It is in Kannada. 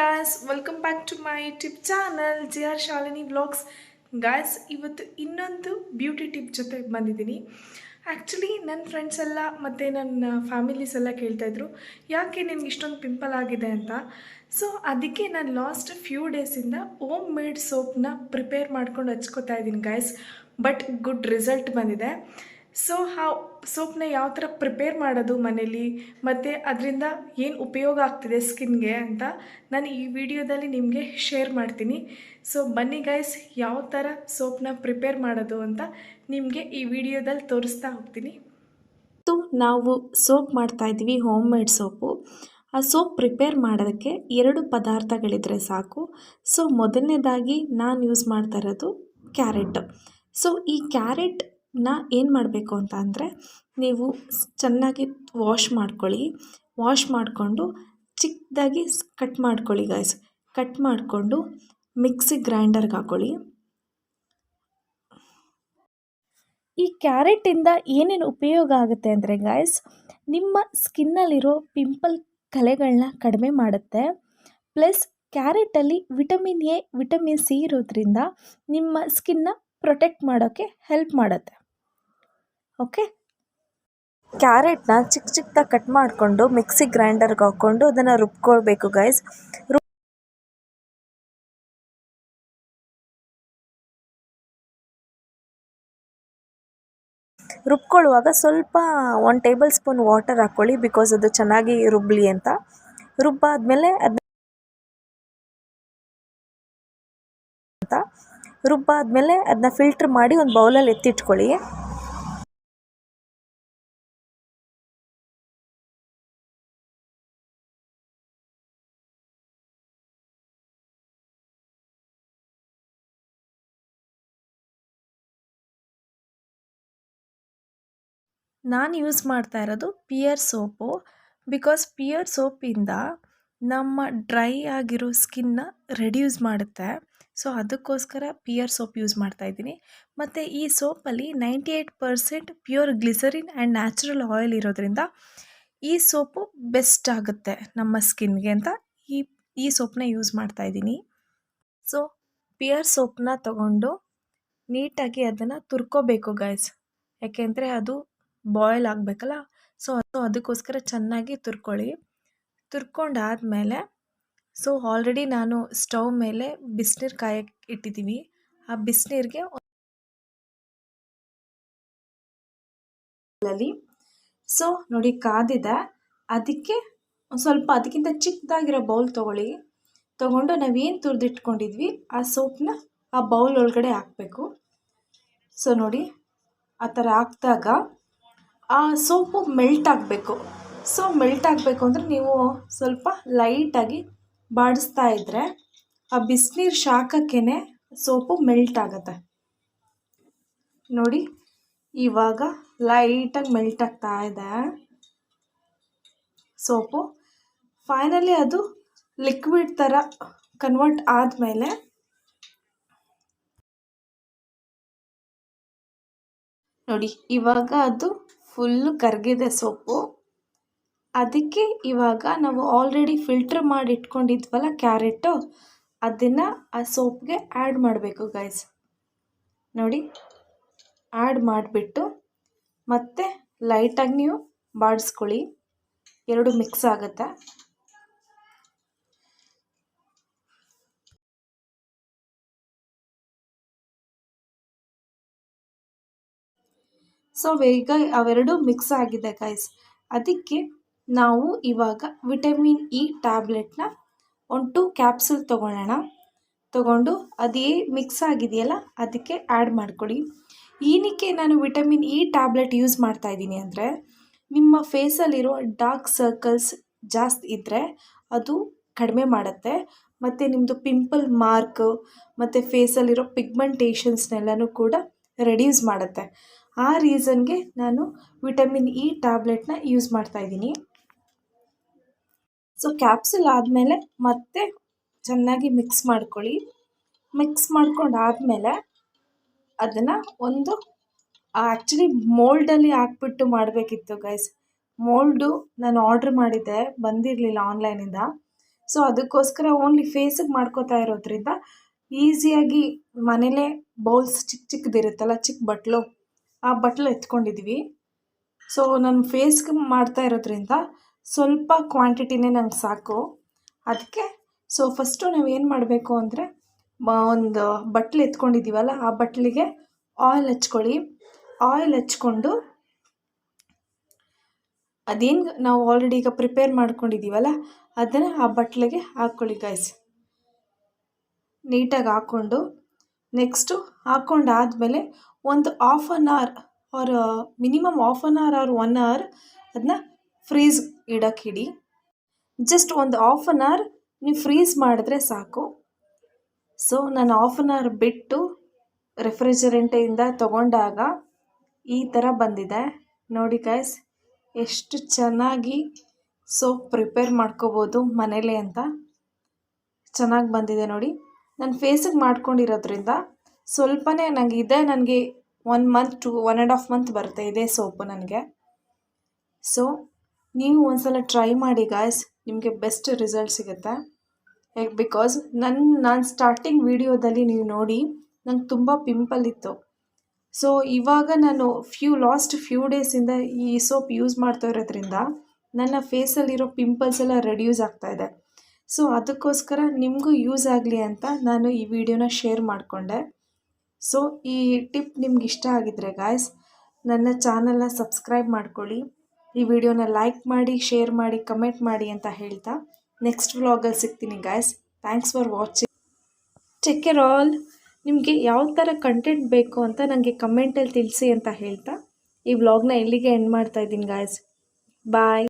Guys welcome back to my tip channel G R Shalini blogs guys ಇವತ್ತು ಇನ್ನೊಂದು ಬ್ಯೂಟಿ ಟಿಪ್ ಜೊತೆ ಬಂದಿದ್ದೀನಿ. ಆ್ಯಕ್ಚುಲಿ ನನ್ನ ಫ್ರೆಂಡ್ಸ್ ಎಲ್ಲ ಮತ್ತು ನನ್ನ ಫ್ಯಾಮಿಲೀಸ್ ಎಲ್ಲ ಕೇಳ್ತಾಯಿದ್ರು ಯಾಕೆ ನಿಮ್ಗೆ ಇಷ್ಟೊಂದು ಪಿಂಪಲ್ ಆಗಿದೆ ಅಂತ? ಸೊ ಅದಕ್ಕೆ ನಾನು ಲಾಸ್ಟ್ ಫ್ಯೂ ಡೇಸಿಂದ ಓಮ್ ಮೇಡ್ ಸೋಪ್ನ ಪ್ರಿಪೇರ್ ಮಾಡ್ಕೊಂಡು ಹಚ್ಕೋತಾ ಇದ್ದೀನಿ ಗಾಯ್ಸ್ ಬಟ್ ಗುಡ್ ರಿಸಲ್ಟ್ ಬಂದಿದೆ. ಸೊ ಆ ಸೋಪ್ನ ಯಾವ ಥರ ಪ್ರಿಪೇರ್ ಮಾಡೋದು ಮನೇಲಿ, ಮತ್ತು ಅದರಿಂದ ಏನು ಉಪಯೋಗ ಆಗ್ತಿದೆ ಸ್ಕಿನ್ಗೆ ಅಂತ ನಾನು ಈ ವಿಡಿಯೋದಲ್ಲಿ ನಿಮಗೆ ಶೇರ್ ಮಾಡ್ತೀನಿ. ಸೊ ಬನ್ನಿ ಗೈಸ್ ಯಾವ ಥರ ಸೋಪ್ನ ಪ್ರಿಪೇರ್ ಮಾಡೋದು ಅಂತ ನಿಮಗೆ ಈ ವಿಡಿಯೋದಲ್ಲಿ ತೋರಿಸ್ತಾ ಹೋಗ್ತೀನಿ. ಸೊ ನಾವು ಸೋಪ್ ಮಾಡ್ತಾ ಇದ್ವಿ ಹೋಮ್ ಮೇಡ್ ಸೋಪು ಆ ಸೋಪ್ ಪ್ರಿಪೇರ್ ಮಾಡೋದಕ್ಕೆ ಎರಡು ಪದಾರ್ಥಗಳಿದ್ರೆ ಸಾಕು. ಸೊ ಮೊದಲನೇದಾಗಿ ನಾನು ಯೂಸ್ ಮಾಡ್ತಾ ಇರೋದು ಕ್ಯಾರೆಟ್ ಸೊ ಈ ಕ್ಯಾರೆಟ್ನ ಏನು ಮಾಡಬೇಕು ಅಂತ ಅಂದರೆ ನೀವು ಚೆನ್ನಾಗಿ ವಾಶ್ ಮಾಡ್ಕೊಳ್ಳಿ. ವಾಶ್ ಮಾಡಿಕೊಂಡು ಚಿಕ್ಕದಾಗಿ ಕಟ್ ಮಾಡ್ಕೊಳ್ಳಿ ಗಾಯ್ಸ್ ಕಟ್ ಮಾಡಿಕೊಂಡು ಮಿಕ್ಸಿ ಗ್ರೈಂಡರ್ಗೆ ಹಾಕೊಳ್ಳಿ. ಈ ಕ್ಯಾರೆಟಿಂದ ಏನೇನು ಉಪಯೋಗ ಆಗುತ್ತೆ ಅಂದರೆ ಗಾಯ್ಸ್ ನಿಮ್ಮ ಸ್ಕಿನ್ನಲ್ಲಿರೋ ಪಿಂಪಲ್ ಕಲೆಗಳನ್ನ ಕಡಿಮೆ ಮಾಡುತ್ತೆ. ಪ್ಲಸ್ ಕ್ಯಾರೆಟಲ್ಲಿ ವಿಟಮಿನ್ ಎ ವಿಟಮಿನ್ ಸಿ ಇರೋದ್ರಿಂದ ನಿಮ್ಮ ಸ್ಕಿನ್ನ ಪ್ರೊಟೆಕ್ಟ್ ಮಾಡೋಕ್ಕೆ ಹೆಲ್ಪ್ ಮಾಡುತ್ತೆ. ಓಕೆ ಕ್ಯಾರೆಟ್ನ ಚಿಕ್ಕ ಚಿಕ್ಕದಾಗಿ ಕಟ್ ಮಾಡಿಕೊಂಡು ಮಿಕ್ಸಿ ಗ್ರೈಂಡರ್ಗೆ ಹಾಕ್ಕೊಂಡು ಅದನ್ನು ರುಬ್ಕೊಳ್ಬೇಕು ಗೈಸ್ ರುಬ್ ರುಬ್ಕೊಳ್ಳುವಾಗ ಸ್ವಲ್ಪ ಒನ್ ಟೇಬಲ್ ಸ್ಪೂನ್ ವಾಟರ್ ಹಾಕ್ಕೊಳ್ಳಿ ಬಿಕಾಸ್ ಅದು ಚೆನ್ನಾಗಿ ರುಬ್ಲಿ ಅಂತ. ರುಬ್ಬಾದ್ಮೇಲೆ ಅದನ್ನ ರುಬ್ಬಾದ್ಮೇಲೆ ಅದನ್ನ ಫಿಲ್ಟರ್ ಮಾಡಿ ಒಂದು ಬೌಲಲ್ಲಿ ಎತ್ತಿಟ್ಕೊಳ್ಳಿ. ನಾನು ಯೂಸ್ ಮಾಡ್ತಾ ಇರೋದು ಪಿಯರ್ ಸೋಪು. ಬಿಕಾಸ್ ಪಿಯರ್ ಸೋಪಿಂದ ನಮ್ಮ ಡ್ರೈ ಆಗಿರೋ ಸ್ಕಿನ್ನ ರೆಡ್ಯೂಸ್ ಮಾಡುತ್ತೆ. ಸೊ ಅದಕ್ಕೋಸ್ಕರ ಪಿಯರ್ ಸೋಪ್ ಯೂಸ್ ಮಾಡ್ತಾ ಇದ್ದೀನಿ. ಮತ್ತು ಈ ಸೋಪಲ್ಲಿ ninety eight percent pure glycerin and natural oil ಇರೋದ್ರಿಂದ ಈ ಸೋಪು ಬೆಸ್ಟ್ ಆಗುತ್ತೆ ನಮ್ಮ ಸ್ಕಿನ್ಗೆ ಅಂತ ಈ ಈ ಸೋಪ್ನ ಯೂಸ್ ಮಾಡ್ತಾ ಇದ್ದೀನಿ. ಸೊ ಪಿಯರ್ ಸೋಪ್ನ ತಗೊಂಡು ನೀಟಾಗಿ ಅದನ್ನು ತುರ್ಕೋಬೇಕು ಗಾಯ್ಸ್ ಯಾಕೆಂದರೆ ಅದು ಬಾಯ್ಲ್ ಆಗಬೇಕಲ್ಲ? ಸೊ ಅದು ಅದಕ್ಕೋಸ್ಕರ ಚೆನ್ನಾಗಿ ತುರ್ಕೊಳ್ಳಿ. ತುರ್ಕೊಂಡಾದಮೇಲೆ ಸೊ ಆಲ್ರೆಡಿ ನಾನು ಸ್ಟವ್ ಮೇಲೆ ಬಿಸಿನೀರು ಕಾಯಕ್ಕೆ ಇಟ್ಟಿದ್ದೀವಿ ಆ ಬಿಸಿನೀರಿಗೆ ಸೊ ನೋಡಿ ಕಾದಿದೆ. ಅದಕ್ಕೆ ಒಂದು ಸ್ವಲ್ಪ, ಅದಕ್ಕಿಂತ ಚಿಕ್ಕದಾಗಿರೋ ಬೌಲ್ ತೊಗೊಳ್ಳಿ. ತೊಗೊಂಡು ನಾವೇನು ತುರಿದಿಟ್ಕೊಂಡಿದ್ವಿ, ಆ ಸೋಪ್ನ ಆ ಬೌಲ್ ಒಳಗಡೆ ಹಾಕಬೇಕು. ಸೊ ನೋಡಿ, ಆ ಥರ ಹಾಕಿದಾಗ ಆ ಸೋಪು ಮೆಲ್ಟ್ ಆಗಬೇಕು. ಸೊ ಮೆಲ್ಟ್ ಆಗಬೇಕು ಅಂದರೆ ನೀವು ಸ್ವಲ್ಪ ಲೈಟಾಗಿ ಬಾಡಿಸ್ತಾ ಇದ್ದರೆ ಆ ಬಿಸಿನೀರು ಶಾಖಕ್ಕೇ ಸೋಪು ಮೆಲ್ಟ್ ಆಗುತ್ತೆ. ನೋಡಿ, ಇವಾಗ ಲೈಟಾಗಿ ಮೆಲ್ಟ್ ಆಗ್ತಾ ಇದೆ. ಸೋಪು ಫೈನಲಿ ಅದು ಲಿಕ್ವಿಡ್ ಥರ ಕನ್ವರ್ಟ್ ಆದಮೇಲೆ ನೋಡಿ, ಇವಾಗ ಅದು ಫುಲ್ಲು ಕರಗಿದೆ ಸೋಪು ಅದಕ್ಕೆ ಇವಾಗ ನಾವು ಆಲ್ರೆಡಿ ಫಿಲ್ಟ್ರ್ ಮಾಡಿ ಇಟ್ಕೊಂಡಿದ್ವಲ್ಲ ಕ್ಯಾರೆಟು ಅದನ್ನು ಆ ಸೋಪ್ಗೆ ಆ್ಯಡ್ ಮಾಡಬೇಕು ಗೈಸ್ ನೋಡಿ ಆ್ಯಡ್ ಮಾಡಿಬಿಟ್ಟು ಮತ್ತೆ ಲೈಟಾಗಿ ನೀವು ಬಾಡಿಸ್ಕೊಳ್ಳಿ. ಎರಡು ಮಿಕ್ಸ್ ಆಗುತ್ತೆ? ಸೊ ಈಗ ಅವೆರಡು ಮಿಕ್ಸ್ ಆಗಿದೆ ಗೈಸ್ ಅದಕ್ಕೆ ನಾವು ಇವಾಗ ವಿಟಮಿನ್ ಇ ಟ್ಯಾಬ್ಲೆಟ್ನ ಒಂದು ಟು ಕ್ಯಾಪ್ಸುಲ್ ತೊಗೊಳ್ಳೋಣ. ತೊಗೊಂಡು ಅದೇ ಮಿಕ್ಸ್ ಆಗಿದೆಯಲ್ಲ, ಅದಕ್ಕೆ ಆ್ಯಡ್ ಮಾಡ್ಕೊಳ್ಳಿ. ಏನಕ್ಕೆ ನಾನು ವಿಟಮಿನ್ ಇ ಟ್ಯಾಬ್ಲೆಟ್ ಯೂಸ್ ಮಾಡ್ತಾ ಇದ್ದೀನಿ ಅಂದರೆ, ನಿಮ್ಮ ಫೇಸಲ್ಲಿರೋ ಡಾರ್ಕ್ ಸರ್ಕಲ್ಸ್ ಜಾಸ್ತಿ ಇದ್ದರೆ ಅದು ಕಡಿಮೆ ಮಾಡುತ್ತೆ. ಮತ್ತು ನಿಮ್ಮದು ಪಿಂಪಲ್ ಮಾರ್ಕ್ ಮತ್ತು ಫೇಸಲ್ಲಿರೋ ಪಿಗ್ಮೆಂಟೇಷನ್ಸ್ನೆಲ್ಲನೂ ಕೂಡ ರೆಡ್ಯೂಸ್ ಮಾಡುತ್ತೆ. ಆ ರೀಸನ್ಗೆ ನಾನು ವಿಟಮಿನ್ ಇ ಟ್ಯಾಬ್ಲೆಟ್ನ ಯೂಸ್ ಮಾಡ್ತಾ ಇದ್ದೀನಿ. ಸೊ, ಕ್ಯಾಪ್ಸುಲ್ ಆದಮೇಲೆ ಮತ್ತೆ ಚೆನ್ನಾಗಿ ಮಿಕ್ಸ್ ಮಾಡ್ಕೊಳ್ಳಿ. ಮಿಕ್ಸ್ ಮಾಡ್ಕೊಂಡು ಆದಮೇಲೆ ಅದನ್ನು ಒಂದು ಆ್ಯಕ್ಚುಲಿ ಮೋಲ್ಡಲ್ಲಿ ಹಾಕ್ಬಿಟ್ಟು ಮಾಡಬೇಕಿತ್ತು ಗೈಸ್. ಮೋಲ್ಡು ನಾನು ಆರ್ಡ್ರ್ ಮಾಡಿದ್ದೆ, ಬಂದಿರಲಿಲ್ಲ ಆನ್ಲೈನಿಂದ. ಸೊ, ಅದಕ್ಕೋಸ್ಕರ ಓನ್ಲಿ ಫೇಸಿಗೆ ಮಾಡ್ಕೋತಾ ಇರೋದ್ರಿಂದ ಈಸಿಯಾಗಿ ಮನೇಲೇ ಬೌಲ್ಸ್ ಚಿಕ್ಕ ಚಿಕ್ಕದಿರುತ್ತಲ್ಲ ಚಿಕ್ಕ ಬಟ್ಲು ಆ ಬಟ್ಲು ಎತ್ಕೊಂಡಿದ್ವಿ. ಸೊ ನನ್ನ ಫೇಸ್ಗೆ ಮಾಡ್ತಾ ಇರೋದ್ರಿಂದ ಸ್ವಲ್ಪ ಕ್ವಾಂಟಿಟಿನೇ ನಂಗೆ ಸಾಕು. ಅದಕ್ಕೆ ಸೊ ಫಸ್ಟು ನಾವು ಏನು ಮಾಡಬೇಕು ಅಂದರೆ ಒಂದು ಬಟ್ಲು ಎತ್ಕೊಂಡಿದ್ದೀವಲ್ಲ ಆ ಬಟ್ಲಿಗೆ ಆಯಿಲ್ ಹಚ್ಕೊಳ್ಳಿ. ಆಯಿಲ್ ಹಚ್ಕೊಂಡು, ಅದೇನು ನಾವು ಆಲ್ರೆಡಿ ಈಗ ಪ್ರಿಪೇರ್ ಮಾಡ್ಕೊಂಡಿದ್ದೀವಲ್ಲ ಅದನ್ನು ಆ ಬಟ್ಲಿಗೆ ಹಾಕ್ಕೊಳ್ಳಿ ಗೈಸ್ ನೀಟಾಗಿ ಹಾಕ್ಕೊಂಡು ನೆಕ್ಸ್ಟು ಹಾಕ್ಕೊಂಡಾದಮೇಲೆ ಒಂದು half an hour or minimum half an hour or one hour ಅದನ್ನ ಫ್ರೀಸ್ ಇಡೋಕ್ಕಿಡಿ ಜಸ್ಟ್ ಒಂದು ಆಫ್ ಆನ್ ಅವರ್ ನೀವು ಫ್ರೀಸ್ ಮಾಡಿದ್ರೆ ಸಾಕು. ಸೊ ನಾನು ಆಫ್ ಆನ್ ಅವರ್ ಬಿಟ್ಟು ರೆಫ್ರಿಜರೆಂಟಿಂದ ತೊಗೊಂಡಾಗ ಈ ಥರ ಬಂದಿದೆ. ನೋಡಿ ಗೈಸ್ ಎಷ್ಟು ಚೆನ್ನಾಗಿ ಸೋಪ್ ಪ್ರಿಪೇರ್ ಮಾಡ್ಕೋಬೋದು ಮನೇಲೆ ಅಂತ. ಚೆನ್ನಾಗಿ ಬಂದಿದೆ ನೋಡಿ. ನಾನು ಫೇಸಿಗೆ ಮಾಡ್ಕೊಂಡಿರೋದ್ರಿಂದ ಸ್ವಲ್ಪನೇ ನನಗೆ ಇದೆ, ನನಗೆ one month to one and half month ಬರುತ್ತೆ ಇದೇ ಸೋಪು ನನಗೆ. ಸೊ ನೀವು ಒಂದ್ಸಲ ಟ್ರೈ ಮಾಡಿ ಗಾಯ್ಸ್ ನಿಮಗೆ ಬೆಸ್ಟ್ ರಿಸಲ್ಟ್ ಸಿಗುತ್ತೆ. ಬಿಕಾಸ್ ನನ್ನ ನಾನು ಸ್ಟಾರ್ಟಿಂಗ್ ವೀಡಿಯೋದಲ್ಲಿ ನೀವು ನೋಡಿ ನಂಗೆ ತುಂಬ ಪಿಂಪಲ್ ಇತ್ತು. ಸೊ ಇವಾಗ ನಾನು ಫ್ಯೂ ಲಾಸ್ಟ್ ಫ್ಯೂ ಡೇಸಿಂದ ಈ ಸೋಪ್ ಯೂಸ್ ಮಾಡ್ತಾ ಇರೋದ್ರಿಂದ ನನ್ನ ಫೇಸಲ್ಲಿರೋ ಪಿಂಪಲ್ಸ್ ಎಲ್ಲ ರೆಡ್ಯೂಸ್ ಆಗ್ತಾಯಿದೆ ಸೊ ಅದಕ್ಕೋಸ್ಕರ ನಿಮಗೂ ಯೂಸ್ ಆಗಲಿ ಅಂತ ನಾನು ಈ ವಿಡಿಯೋನ ಶೇರ್ ಮಾಡಿಕೊಂಡೆ. ಸೊ ಈ ಟಿಪ್ ನಿಮ್ಗೆ ಇಷ್ಟ ಆಗಿದ್ರೆ ಗಾಯ್ಸ್ ನನ್ನ ಚಾನಲ್ನ ಸಬ್ಸ್ಕ್ರೈಬ್ ಮಾಡ್ಕೊಳ್ಳಿ. ಈ ವಿಡಿಯೋನ ಲೈಕ್ ಮಾಡಿ ಶೇರ್ ಮಾಡಿ ಕಮೆಂಟ್ ಮಾಡಿ ಅಂತ ಹೇಳ್ತಾ ನೆಕ್ಸ್ಟ್ ವ್ಲಾಗಲ್ಲಿ ಸಿಗ್ತೀನಿ guys thanks for watching check care all ನಿಮಗೆ ಯಾವ ಥರ ಕಂಟೆಂಟ್ ಬೇಕು ಅಂತ ನನಗೆ ಕಮೆಂಟಲ್ಲಿ ತಿಳಿಸಿ ಅಂತ ಹೇಳ್ತಾ ಈ ವ್ಲಾಗ್ನ ಎಲ್ಲಿಗೆ ಎಂಡ್ ಮಾಡ್ತಾ ಇದ್ದೀನಿ ಗಾಯ್ಸ್ ಬಾಯ್